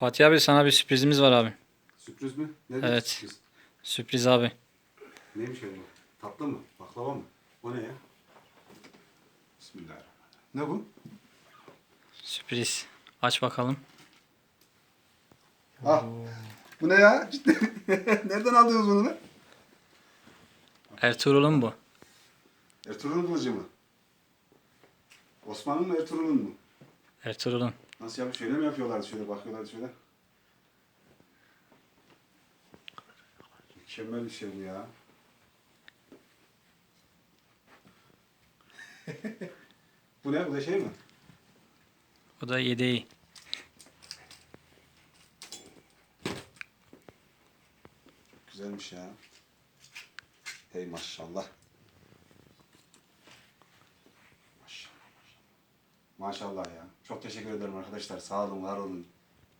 Fatih abi sana bir sürprizimiz var abi. Sürpriz mi? Ne Evet. Sürpriz? Sürpriz abi. Neymiş acaba? Tatlı mı? Baklava mı? O ne ya? Bismillahirrahmanirrahim. Ne bu? Sürpriz. Aç bakalım. Ah. Bu ne ya? Cidden. Nereden aldınız bunu lan? Ertuğrul'un bu. Ertuğrul'un kılıcı mı? Osman'ın mı Ertuğrul'un mu? Ertuğrul'un. Nasıl yapmış? Şöyle mi yapıyorlardı? Şöyle bakıyorlardı şöyle. Mükemmel bir şey bu ya. bu ne? Bu da şey mi? O da yedeği. Güzelmiş ya. Hey. Maşallah. Maşallah ya. Çok teşekkür ederim arkadaşlar. Sağ olun, var olun.